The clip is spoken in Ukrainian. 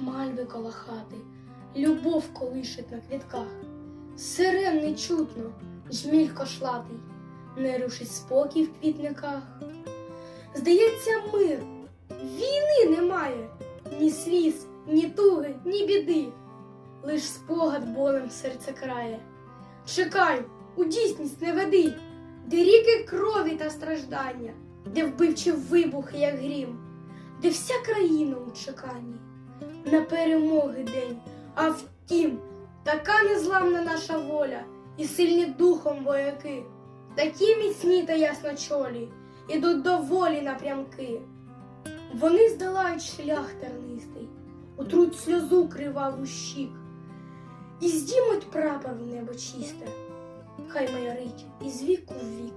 мальви коло хати, любов колишить на квітках, сирен не чутно, жміль кошлатий, не рушить спокій в квітниках. Здається, мир, війни немає, ні сліз, ні туги, ні біди, лиш спогад болем серце крає. Чекай, у дійсність не веди, де ріки крові та страждання, де вбивчі вибухи, як грім, де вся країна у чеканні, на перемоги день, а втім, така незламна наша воля, і сильні духом вояки, такі міцні та ясночолі, ідуть до волі напрямки. Вони здолають шлях тернистий, утруть сльозу криваву щік, і здімуть прапор в небо чисте, хай майорить із віку в вік.